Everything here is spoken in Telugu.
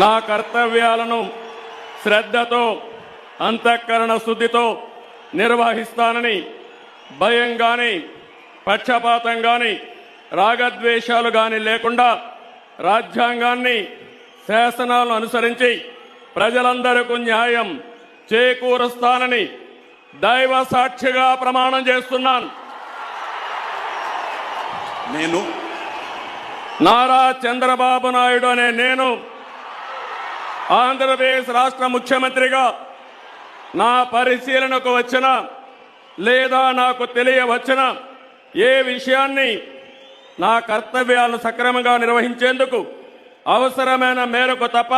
నా కర్తవ్యాలను శ్రద్ధతో అంతఃకరణ శుద్ధితో నిర్వహిస్తానని భయం గాని పక్షపాతం గాని రాగద్వేషాలు గాని లేకుండా రాజ్యాంగాన్ని శాసనాలను అనుసరించి ప్రజలందరికీ న్యాయం చేకూరుస్తానని దైవ సాక్షిగా ప్రమాణం చేస్తున్నాను. నేను నారా చంద్రబాబు నాయుడు అనే నేను ఆంధ్రప్రదేశ్ రాష్ట్ర ముఖ్యమంత్రిగా నా పరిశీలనకు వచ్చిన లేదా నాకు తెలియవచ్చిన ఏ విషయాన్ని నా కర్తవ్యాలను సక్రమంగా నిర్వహించేందుకు అవసరమైన మేరకు తప్ప